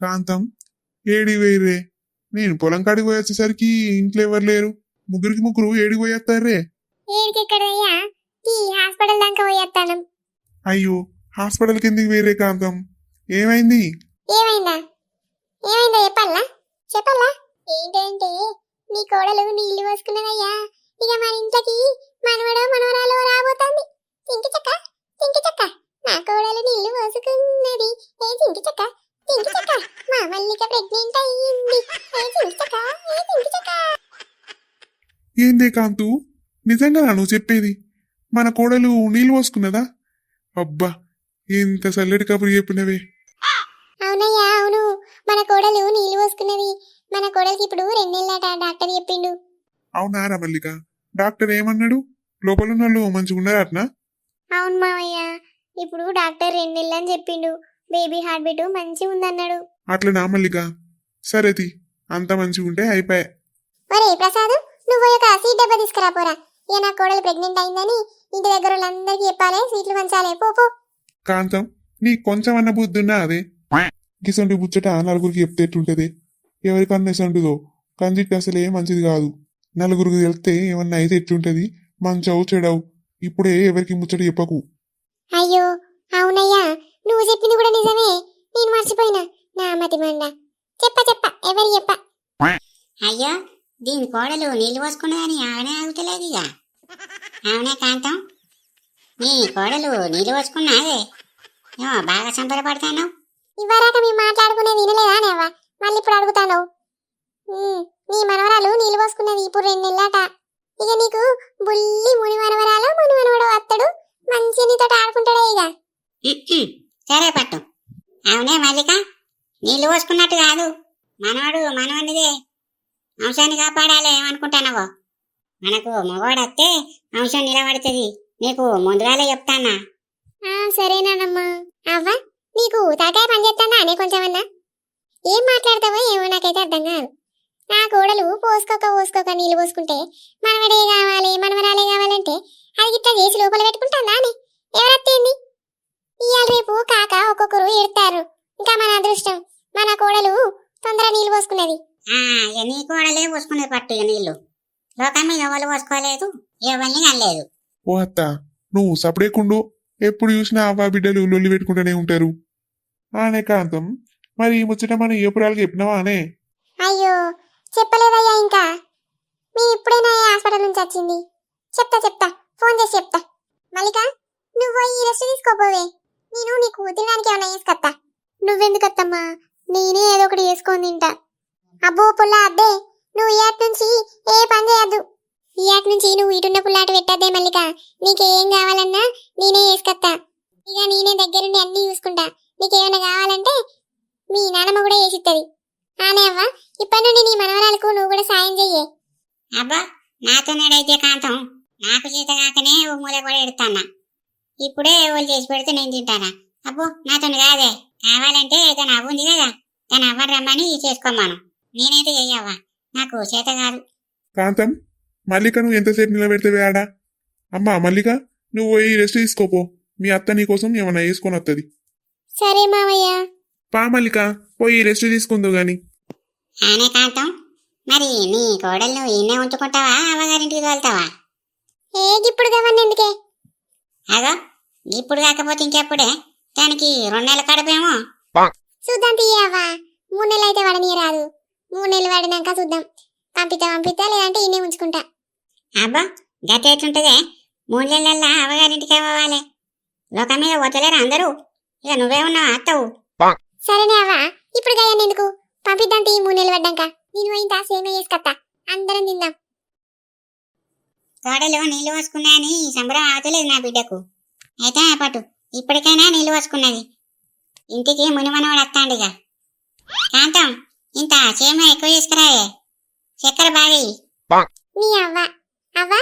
కాంతం AD వేయరే. నేను పొలం కాడికి పోయి వచ్చేసరికి ఇంట్లో ఎవరు లేరు. ముగ్గురికి ముగ్గురు ఏడికి పోయేస్తారే ఏడికెక్కడయ్యా? ఈ హాస్పిటల్ దాకా పోయేస్తాను. అయ్యో హాస్పిటల్ కిందికి వేరే కాంతం ఏమైంది? ఏమైందా? ఏమైందా చెప్పాలా? చెప్పాలా? ఏంటంటే నీ కోడలు నీళ్ళు పోసుకున్నదయ్యా. ఇక మన ఇంట్లోకి మనవడో మనవరాలు రాబోతుంది. చింకి చక్క చింకి చక్క నా కోడలు నీళ్ళు పోసుకున్నది ఏ చింకి చక్క చింకి చక్క మా మల్లిక ప్రెగ్నెంట్ అయ్యింది. ఏ చింకి చక్క ఏ చింకి చక్క. ఏందే కాంతు? నిజంగా నువ్వు చెప్పేది? మన కోడలు నీళ్ళు పోసుకున్నదా అబ్బా ఎంత చల్లటి కబురు చెప్పినవే. అవునయ్యా అవును. మన కోడలు నీళ్ళు పోసుకున్నది మన కోడలికి ఇప్పుడు రెండేళ్ళట డాక్టర్ చెప్పిండు. అవునారా మల్లిక? డాక్టర్ ఏమన్నాడు? లోపల ఉన్న వాళ్ళు మంచిగా ఉన్నారట్నా? అవును మావయ్య. ఇప్పుడు డాక్టర్ రెండు నెలలు అని చెప్పిండు. బేబీ హార్ట్ బీట్ మంచిగా ఉందన్నాడు. అట్లా నా మల్లిక. సరేది అంత మంచిగా ఉంటే అయిపోయా. ఒరే ప్రసాద్ నువ్వు ఒక సీట్ డబ్బా తీసుకురా పోరా. ఇక నా కోడలు ప్రెగ్నెంట్ అయిందని ఇంటి దగ్గర వాళ్ళందరికీ చెప్పాలి సీట్లు పంచాలి. పో పో. కాంతం నీ కొంచెం అన్న బుద్ధి ఉన్నా అదే? గిసంటి బుచ్చట నలుగురికి చెప్తే ఎట్లుంటది? ఎవరికన్నా కందిట్టి అసలే మంచిది కాదు. నలుగురికి తెలిస్తే ఏమన్నా అయితే ఎట్లుంటది? మంచవు చెడవు. ఇప్పుడే ఎవరికి ముచ్చట చెప్పకు. అయ్యో అవునయ్యా నువ్వు చెప్పింది కూడా నిజమే. నేను మర్చిపోయినా. నా మతి మండ. చెప్ప చెప్ప ఎవరి చెప్ప? అయ్యో దీని కోడలు నీళ్ళు పోసుకున్నదని ఆమెనే ఆగుతలేదు ఇక. అవునే కాంతం? నీ కోడలు నీళ్ళు పోసుకున్నాదే ఏమో బాగా సంబరపడతాను. ఇవ్వరాక మేము మాట్లాడుకునేది వినలేదా నేవా మళ్ళీ ఇప్పుడు అడుగుతాను నీ మనవరాలు నీళ్ళు పోసుకున్నది ఇప్పుడు రెండు నెలలాట. ఇక నీకు బుల్లి ముని మనవరాలు ముని మనవడు అత్తడు మంచిగా నీతో ఆడుకుంటాడే ఇక. సరే పట్టు. అవునే మల్లిక? నీళ్ళు పోసుకున్నట్టు కాదు. మనవాడు మనవనిదే. అంశాన్ని కాపాడాలి ఏమనుకుంటానవో? మనకు మగవాడు వస్తే అంశం నిలబడుతుంది. నీకు ముందుగాలే చెప్తానా? ఆ సరేనానమ్మా అవ్వ నీకు తలకాయ పని చేస్తుందా అనే కొంచెమన్నా. ఏం మాట్లాడతావో ఏమో నాకైతే అర్థం కాదు. నా కోడలు పోసుకోక పోసుకోక నీళ్ళు పోసుకుంటే మనవడే కావాలి మనవరాలే కావాలంటే అది ఇట్లా చేసి లోపల పెట్టుకుంటుందా అని. ఎవరత్తేంది ఇవాళ రేపు కాక ఒక్కొక్కరు ఎడతారు ఇంకా మన అదృష్టం మన కోడలు తొందర నీళ్ళు పోసుకున్నది. ఇక నీ కోడలే పోసుకునేది పట్టు నీళ్ళు. లోకం మీద ఎవరు పోసుకోలేదు ఎవరిని కనలేదు. ఓ అత్త నువ్వు సపడేకుండు ఎప్పుడు చూసినా అవ్వ బిడ్డలు లొల్లి పెట్టుకుంటూనే ఉంటారు. ఆనే కాంతం. మరి ఈ ముచ్చట మన ఏపురాలకు చెప్పినావా అనే? అయ్యో చెప్పలేదయ్యా ఇంకా. మీ ఇప్పుడైనా హాస్పిటల్ నుంచి వచ్చింది? చెప్తా చెప్తా. ఫోన్ చేసి చెప్తా. మల్లిక నువ్వు ఈ రెస్ట్ తీసుకోపోవే. నేను నీకు తినడానికి ఏమైనా వేసుకత్తా? నువ్వెందుకత్తమ్మా? నేనే ఏదో ఒకటి వేసుకొని తింటా. అబ్బో పుల్ల అబ్బే. నువ్వు ఇయాటి నుంచి ఏ పని చేయద్దు. ఇయాటి నుంచి నువ్వు ఇటున్న పుల్లాట పెట్టద్దే మల్లిక. నీకేం కావాలన్నా నేనే వేసుకత్తా. ఇక నేనే దగ్గరుండి అన్ని చూసుకుంటా. నీకేమైనా కావాలంటే మీ నాన్నమ్మ కూడా వేసిస్తుంది ఆనే అవ్వ ఇప్పటి నుండి నీ మనవరాలకు నువ్వు కూడా సాయం చెయ్యే. అబ్బా నాతో నేడైతే కాంతం. నాకు చేత కాకనే ఓ మూల కూడా ఎడతానా? ఇప్పుడే ఎవరు చేసి పెడితే నేను తింటానా? అబ్బో నాతో కాదే. కావాలంటే తన అవ్వ ఉంది కదా తన అవ్వ రమ్మని చేసుకోమాను. నేనైతే చెయ్యవ్వా నాకు చేత కాదు. కాంతం మల్లిక నువ్వు ఎంతసేపు నిలబెడితే ఆడా? అమ్మా మల్లిక నువ్వు పోయి రెస్ట్ తీసుకోపో. మీ అత్త నీ కోసం ఏమన్నా వేసుకొని వస్తుంది సరే మావయ్య. పా మల్లిక పోయి రెస్ట్ తీసుకుందు గాని. ఆనే కాంతం. మరి నీ కోడళ్ళు ఈయనే ఉంచుకుంటావా అవ్వగారింటికి తోలుతావా ఏ ఇప్పుడు గవన్నీ ఎందుకే? అగో ఇప్పుడు కాకపోతే ఇంకెప్పుడే? దానికి రెండు నెలల కడుపేమో. చూద్దాం తీయవ్వా. మూడు నెలలు అయితే వాడని రాదు. మూడు నెలలు వాడినాక చూద్దాం. పంపిస్తా పంపిస్తా లేదంటే ఈయనే ఉంచుకుంటా. అబ్బా గత ఎట్లుంటదే? మూడు నెలల్లో అవ్వగారింటికి అవ్వాలి లోకం మీద పోతలేరు అందరూ? ఇక నువ్వే ఉన్నావు అత్తవు? సరేనే అవ్వా ఇప్పుడు గయ్యాను ఎందుకు? పంపిద్దాం తీ మూడు నెలలు పడ్డాక. నేను ఇంత సేమే చేసుకత్తా. అందరం తిందాం. కోడలు నీళ్ళు పోసుకున్నాయని సంబరం అవతలేదు నా బిడ్డకు. అయితే పట్టు. ఇప్పటికైనా నీళ్ళు పోసుకున్నది. ఇంటికి మునిమనవాడు వస్తాండిగా. కాంతం ఇంత చేమ ఎక్కువ చేసుకురాయే చక్కెర బాగా నీ అవ్వ. అవ్వ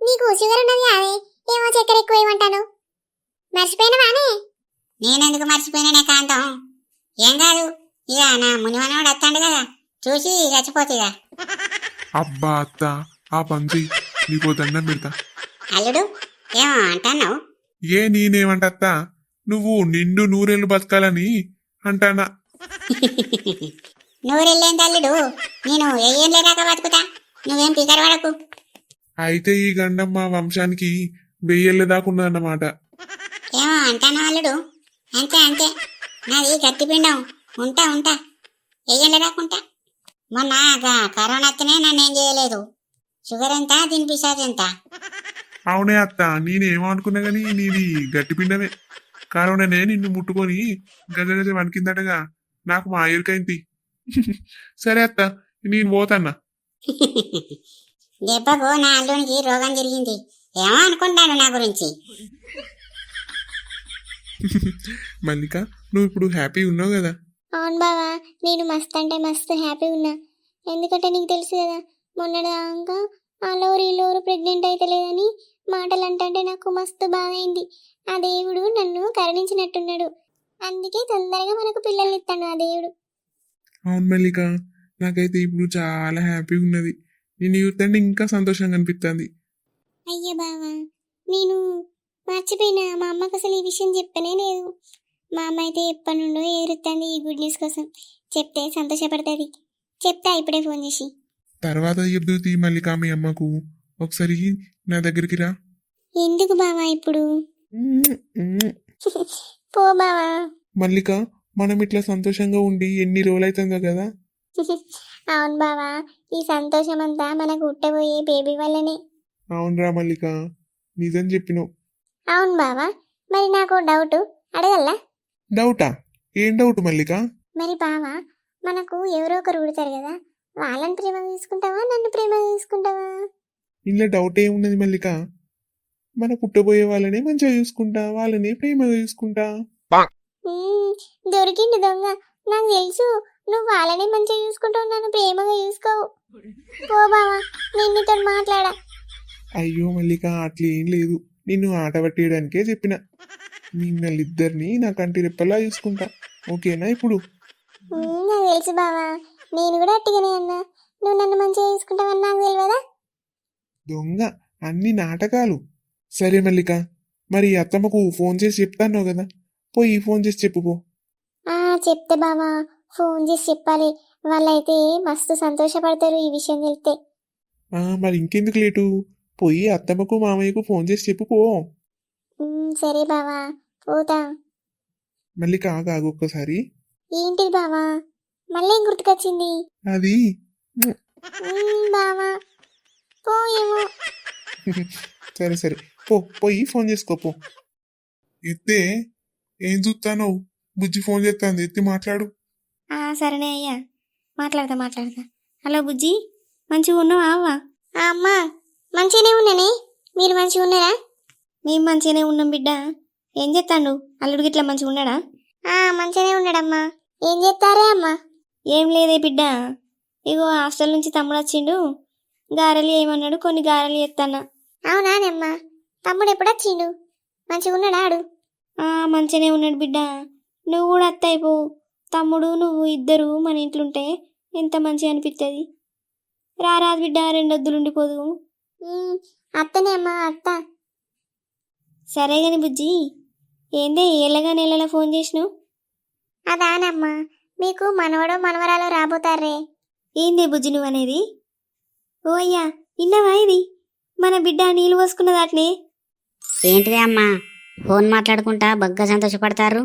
నీకు షుగర్ ఉన్నది అదే ఏమో చక్కెర ఎక్కువ ఏమంటాను మర్చిపోయినవానే? నేనెందుకు మర్చిపోయినానే కాంతం? ఏం కాదు. ఇక నా మునిమనవాడు వస్తాండు కదా చూసి చచ్చిపోతుందిగా అబ్బా అత్త ఆ పంచి నీకో దండం పెడతా. అల్లుడు ఏమో అంటున్నావు? ఏ నేనేమంటత్తా నువ్వు నిండు నూరేళ్ళు బతకాలని అంటానా? నూరెళ్ళేంది అల్లుడు? నేను ఏం లేదాకా బతుకుతా? నువ్వేం పికర్ పడకు. అయితే ఈ గండం మా వంశానికి వెయ్యేళ్ళ దాకా ఉన్నదన్నమాట. ఏమో అంటాను అల్లుడు? అంతే అంతే. నాది గట్టి పిండం ఉంటా ఉంటా. ఏం లేదాకుంటా మొన్న కరోనా వస్తేనే నన్ను ఏం చేయలేదు. షుగర్ ఎంత దీని పిసాజ్ ఎంత? అవునే అత్త నేనేమో అనుకున్నా గానీ నీది గట్టిపిండమే కరోనానే నిన్ను ముట్టుకొని గజ గజ వణికిందటగా నాకు మా ఎరుకైంది సరే అత్త నేను పోతన్నా. దెబ్బకు నా అల్లునికి రోగం జరిగింది. ఏమో అనుకుంటాను నా గురించి. మల్లిక నువ్వు ఇప్పుడు హ్యాపీ ఉన్నావు కదా. అవును బావా నేను మస్తు అంటే మస్తు హ్యాపీ ఉన్నా. ఎందుకంటే నీకు తెలుసు కదా మొన్నటిదాకా ఆ లోరు ఈ లోరు ప్రెగ్నెంట్ అయితే లేదని మాటలు అంటే నాకు మస్తు బాగైంది ఆ దేవుడు నన్ను కరుణించినట్టున్నాడు. అందుకే తొందరగా మనకు పిల్లల్ని ఇస్తాడు ఆ దేవుడు. అవును మల్లిక నాకైతే ఇప్పుడు చాలా హ్యాపీగా ఉన్నది. నేను చూస్తుంటే ఇంకా సంతోషంగా అనిపిస్తుంది అయ్య బావా నేను మర్చిపోయినా మా అమ్మకి అసలు ఈ విషయం చెప్పనే లేదు. మా అమ్మ అయితే ఎప్పటి నుండో ఎదురుతుంది ఈ గుడ్ న్యూస్ కోసం. చెప్తే సంతోషపడుతుంది. చెప్తా ఇప్పుడే ఫోన్ చేసి. తర్వాత చెప్తూ మల్లిక మీ అమ్మకు. ఒకసారి నా దగ్గరికి రా. ఎందుకు బావా ఇప్పుడు? పో బావా మల్లిక మనం ఇట్లా సంతోషంగా ఉండి ఎన్ని రోజులైతుందో కదా. అవును బావా ఈ సంతోషం అంతా మనకు ఉట్టబోయే బేబీ వల్లనే. అవునరా మల్లిక. నిజం చెప్పినావు. అవును బావా మరి నాకు డౌట్ అడగల్లా? డౌటా? ఏం డౌట్ మల్లిక? మరి బావా మనకు ఎవరో ఒకరు ఉడతారు కదా వాళ్ళని ప్రేమ తీసుకుంటావా నన్ను ప్రేమ తీసుకుంటావా? ఇంట్లో డౌట్ ఏమున్నది మల్లిక? మన పుట్టబోయే వాళ్ళనే మంచిగా చూసుకుంటా వాళ్ళనే ప్రేమగా చూసుకుంటా. దొరికింది దొంగ. నాకు తెలుసు నువ్వు వాళ్ళనే మంచిగా చూసుకుంటావు నన్ను ప్రేమగా చూసుకోవు. పో బావా నేను నీతో మాట్లాడా. అయ్యో మల్లిక అట్లా ఏం లేదు. నిన్ను ఆట పట్టేయడానికే చెప్పిన. నిన్నలిద్దరిని నా కంటి రెప్పలా చూసుకుంటా. ఓకేనా ఇప్పుడు? నాకు తెలుసు బావా. నేను కూడా అట్టిగానే అన్నా. నువ్వు నన్ను మంచిగా చూసుకుంటావని నాకు తెలియదా? దొంగ అన్ని నాటకాలు. సరే మల్లిక మరి అత్తమ్మకు ఫోన్ చేసి చెప్తాను కదా. పోయి ఫోన్ చేసి చెప్పుకో ఆ చెప్తే బావా. ఫోన్ చేసి చెప్పాలి. వాళ్ళైతే మస్తు సంతోషపడతారు ఈ విషయం తెలితే. ఆ, మరి ఇంకెందుకు లేటు? పోయి అత్తమ్మకు మామయ్యకు ఫోన్ చేసి చెప్పుకో సరే బావా. పోతా మల్లిక ఆగాగు ఒక్కసారి. ఏంటిది బావా? మళ్ళీ ఏం గుర్తుకొచ్చింది? అది. మ్మ్, బావా. పోయేమో సరే సరే. పో పోయి ఫోన్ చేసుకో పో. ఎత్తే ఏం చూస్తాను బుజ్జి ఫోన్ చేస్తాను ఎత్తి మాట్లాడు. ఆ, సరేనే అయ్యా. మాట్లాడతా మాట్లాడతా. హలో బుజ్జి మంచిగా ఉన్నావా అవ్వ? ఆ అమ్మా మంచిగానే ఉన్నానే. మీరు మంచిగా ఉన్నారా? మేము మంచిగానే ఉన్నాం బిడ్డ. ఏం చేస్తాడు అల్లుడు గిట్లా మంచిగా ఉన్నాడా? ఆ మంచిగానే ఉన్నాడమ్మా. ఏం చేస్తారే అమ్మా? ఏం లేదే బిడ్డ. ఇగో హాస్టల్ నుంచి తమ్ముడు వచ్చిండు. గారెలు ఏమన్నాడు కొన్ని గారెలు చేస్తానా అవునానమ్మా తమ్ముడు ఎప్పుడు వచ్చిండు? మంచిగా ఉన్నాడా ఆడు? ఆ, మంచిగానే ఉన్నాడు బిడ్డ. నువ్వు కూడా అత్తయిపో తమ్ముడు నువ్వు ఇద్దరు మన ఇంట్లుంటే ఎంత మంచిగా అనిపిస్తుంది రారాదు బిడ్డ రెండొద్దులుండిపోదు మ్మ్, అత్తనే అమ్మా అత్త. సరే గాని బుజ్జి. ఏందే ఏళ్ళగా నెలలో ఫోన్ చేసినావు? అదానమ్మా మీకు మనవడో మనవరాలో రాబోతారే ఏందే బుజ్జి నువ్వు అనేది ఓ అయ్యా ఇన్నవా ఇది? మన బిడ్డ నీళ్ళు పోసుకున్నది అట్నే ఏంటిదే అమ్మా ఫోన్ మాట్లాడుకుంటా బగ్గా సంతోషపడతారు?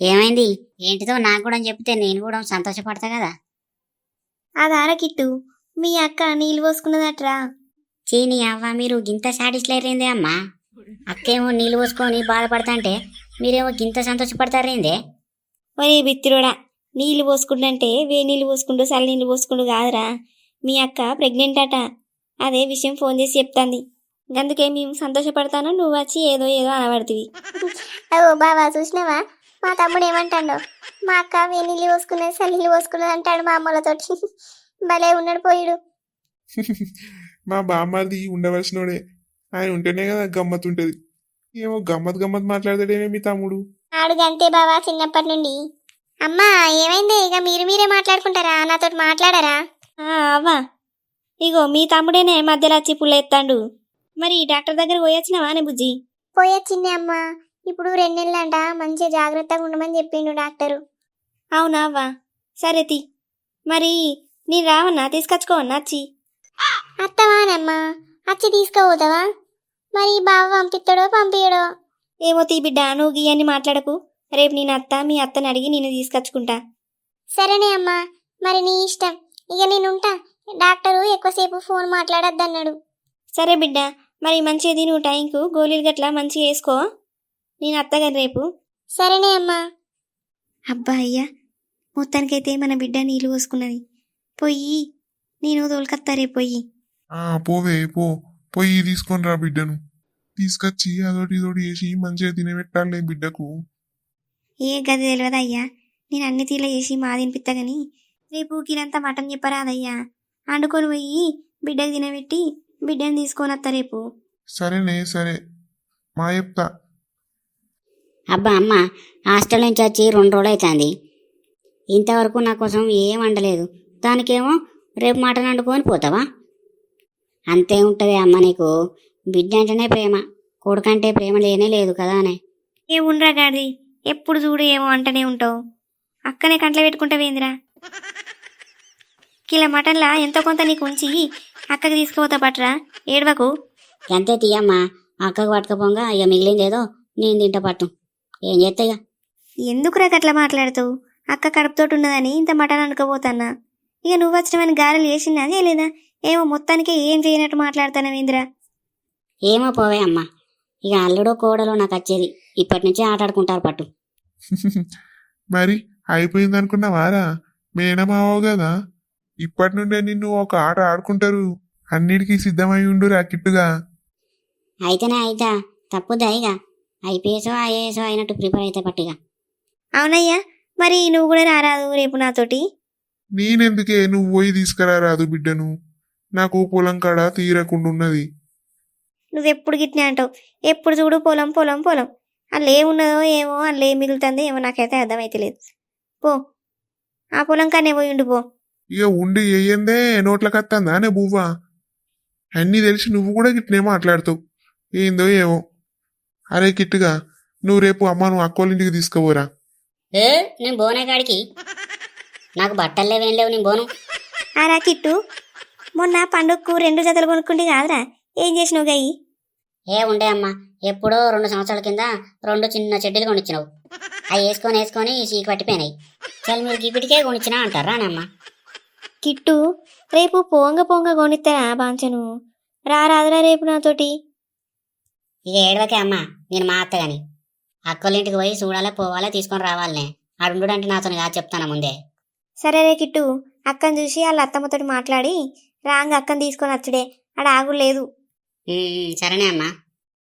ఏమైంది? ఏంటిదో నాకు కూడా చెప్తే నేను కూడా సంతోషపడతా కదా? అది కిట్టు మీ అక్క నీళ్ళు పోసుకున్నదట్రా చీని అవ్వ మీరు గింత సాటిస్లైరేందే అమ్మా? అక్కేమో నీళ్ళు పోసుకొని బాధపడతాంటే మీరేమో గింత సంతోషపడతారేందే? ఒరే బిత్తిరోడా నీళ్ళు పోసుకుంటుంటే వే నీళ్ళు పోసుకుంటూ చల్ల నీళ్ళు పోసుకుంటూ కాదురా. మీ అక్క ప్రెగ్నెంట్ అట. అదే విషయం ఫోన్ చేసి చెప్తాంది. అందుకే మేము సంతోషపడతాను నువ్వు వచ్చి ఏదో ఏదో అనబడుతుంది ఓ బావా చూసినావా? మా తమ్ముడు ఏమంటాడో? మా అక్క వేనీళ్ళు పోసుకున్నది సల్లీళ్ళు పోసుకున్నది అంటాడు మా అమ్మలతోటి. భలే ఉన్నాడు పోయిడు. మా బామ్మది ఉండవలసినోడే. ఆయన ఉంటేనే కదా గమ్మత్ ఉంటది ఏమో గమ్మత్ గమ్మత్ మాట్లాడతాడేమే మీ తమ్ముడు. ఆడు గంతే బావా చిన్నప్పటి నుండి. అమ్మా ఏమైంది? ఇక మీరు మీరే మాట్లాడుకుంటారా? నాతో మాట్లాడారా? ఆ, అవ్వా. ఇగో మీ తమ్ముడేనే మధ్యలో వచ్చి పుల్లెత్తాండు మరి డాక్టర్ దగ్గర పోయొచ్చినావా నే బుజ్జి? పోయొచ్చింది అమ్మ. ఇప్పుడు రెండు నెలలంట. మంచిగా జాగ్రత్తగా ఉండమని చెప్పిండు డాక్టరు. అవునా అవ్వా? సరే తి. మరి నేను రావన్నా? తీసుకొచ్చుకోవన్నా? వచ్చి. అత్తవానమ్మా. వచ్చి తీసుకుపోతావా? మరి బావ పంపిస్తాడో పంపించడో ఏమో తీ బిడ్డ నువ్వు గీయన్ని మాట్లాడకు. రేపు నేను అత్త మీ అత్తని అడిగి నేను తీసుకొచ్చుకుంటా. సరేనే అమ్మా. మరి నీ ఇష్టం. ఇక నేనుంటా. డాక్టరు ఎక్కువసేపు ఫోన్ మాట్లాడొద్దన్నాడు. సరే బిడ్డ. మరి మంచిది నువ్వు టైంకు గోళీలు గట్లా మంచిగా వేసుకో. నేను అత్తగారు రేపు. సరేనే అమ్మా. అబ్బా అయ్యా. మొత్తానికైతే మన బిడ్డ నీళ్ళు పోసుకున్నది. పొయ్యి నేను తోలుకత్తా రేపు పొయ్యి ఆ పోవే పో. పోయి తీసుకొని రా బిడ్డను. తీసుకొచ్చి అదోటి ఇదోటి చేసి మంచిగా తినబెట్టాలే బిడ్డకు. ఏ గది తెలియదు అయ్యా. నేను అన్ని తీల చేసి మా తినిపిస్తా గాని రేపు కిరంతా మటన్ చెప్పరాదయ్యా. వండుకొని పోయి బిడ్డకు తినబెట్టి బిడ్డని తీసుకొని వస్తా రేపు. సరేనే సరే. మా చెప్తా. అబ్బా అమ్మ హాస్టల్ నుంచి వచ్చి రెండు రోజులు అవుతుంది ఇంతవరకు నా కోసం ఏం వండలేదు. దానికేమో రేపు మటన్ వండుకొని పోతావా? అంతే ఉంటుంది అమ్మ నీకు. బిడ్డ అంటేనే ప్రేమ కొడుకంటే ప్రేమ లేనే లేదు కదా అనే ఏ ఉండరా గాడి ఎప్పుడు చూడు ఏమో అంటనే ఉంటావు. అక్కనే కంట్లో పెట్టుకుంటావేందిరా కిలో మటన్లా ఎంతో కొంత నీకు ఉంచి అక్కకి తీసుకుపోతా పట్రా ఏడవకు. ఎంతే తీయమ్మా అక్కకు పట్టుకపోగా ఇక మిగిలిందేదో నేను తింటా పట్టు. ఏం చేస్తా ఇక? ఎందుకురా గట్లా మాట్లాడుతావు అక్క కడుపుతోటి ఉన్నదని ఇంత మటన్ అనుకోపోతానా ఇక నువ్వు వచ్చినవని గారెలు చేసిందా లేదా ఏమో మొత్తానికి ఏం చేయనట్టు మాట్లాడుతానవేందిరా ఏమో పోవే అమ్మా. ఇక అల్లుడో కోడలో నాకు వచ్చేది. ఇప్పటి నుంచే ఆటాడుకుంటారు పట్టు. మరి అయిపోయింది అనుకున్నావారా మేనమావో కదా. ఇప్పటి నుండే నిన్ను ఒక ఆట ఆడుకుంటారు. అన్నిటికీ సిద్ధమై ఉండురా కిట్టుగా. అయితేనే అయితా. తప్పుద్దా ఇక? ఐపీఎస్ఓ ఐఏఎస్ఓ అయినట్టు ప్రిపేర్ అయితే పట్టిగా అవునయ్యా మరి నువ్వు కూడా రారాదు రేపు నాతోటి? నేనెందుకే? నువ్వు పోయి తీసుకురా రాదు బిడ్డను. నాకు పొలం కాడ తీరకుండా ఉన్నది నువ్వు ఎప్పుడు గిట్నే అంటావు? ఎప్పుడు చూడు పొలం పొలం పొలం. అందులో ఏమున్నదో ఏమో అందులో ఏం మిగులుతుందో ఏమో నాకైతే అర్థమైతలేదు. పో. ఆ పొలం కన్నా పోయి ఉండు పో. ఇక ఉండి వేయందే నోట్లకు వస్తుందా నే బువ్వా? అన్నీ తెలిసి నువ్వు కూడా గిట్నే మాట్లాడుతావు. ఏందో ఏమో. అరే కిట్టుగా నువ్వు రేపు అమ్మ నువ్వు అక్కోళ్ళింటికి తీసుకుపోరా. ఏ? నేను బోనే కాడికి? నాకు బట్టలు లేవేం లేవు నేను బోను. ఆరా కిట్టు మొన్న పండుగకు రెండు జతలు కొనుక్కుంటే కాదురా. ఏం చేసినావు గయ్యి? ఏ ఉండే అమ్మా ఎప్పుడో రెండు సంవత్సరాల కింద రెండు చిన్న చెడ్డీలు కొనిచ్చినావు. అవి వేసుకొని వేసుకొని చీకి పట్టిపోయినాయి. చల్ మీరు గిపిటికే కొనిచ్చినా అంటారా అమ్మా? కిట్టు రేపు పోంగ పొంగ కొనిస్తారా బాంచను. రారాదురా రేపు నాతోటి. ఇక ఏడవకే అమ్మా నేను మా అత్తగాని. అక్కోళ్ళింటికి పోయి చూడాలి పోవాలి తీసుకొని రావాలనే. ఆడుండు అంటే నాతో కాదు చెప్తాను ముందే? సరే రే కిట్టు అక్కని చూసి వాళ్ళ అత్తమ్మతోటి మాట్లాడి రాంగ్ అక్కని తీసుకొని వచ్చుడే. ఆడ ఆగులేదు లేదు. సరేనే అమ్మా.